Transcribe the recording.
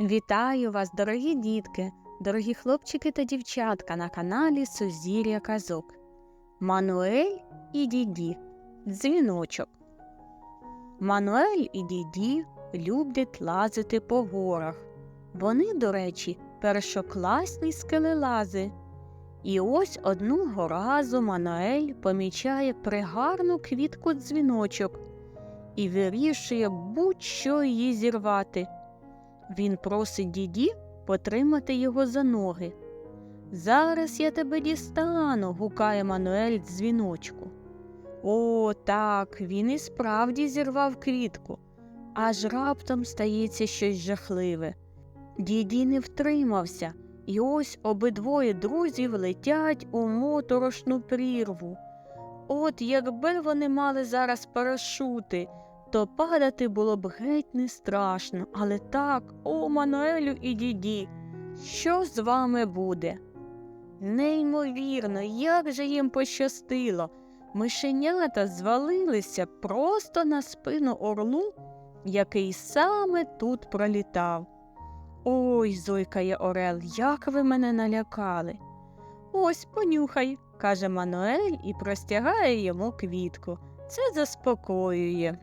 Вітаю вас, дорогі дітки, дорогі хлопчики та дівчатка на каналі Сузір'я Казок. Мануель і Діді. Дзвіночок. Мануель і Діді люблять лазити по горах. Вони, до речі, першокласні скелелази. І ось одного разу Мануель помічає пригарну квітку дзвіночок і вирішує будь-що її зірвати. Він просить діді потримати його за ноги. Зараз я тебе дістану, гукає Мануель дзвіночку. О, так, він і справді зірвав квітку, аж раптом стається щось жахливе. Діді не втримався, і ось обидвоє друзів летять у моторошну прірву. От якби вони мали зараз парашути, то падати було б геть не страшно, але так, о, Мануелю і діді, що з вами буде? Неймовірно, як же їм пощастило. Мишенята звалилися просто на спину орлу, який саме тут пролітав. Ой, зойкає Орел, як ви мене налякали. Ось понюхай, каже Мануель і простягає йому квітку. Це заспокоює.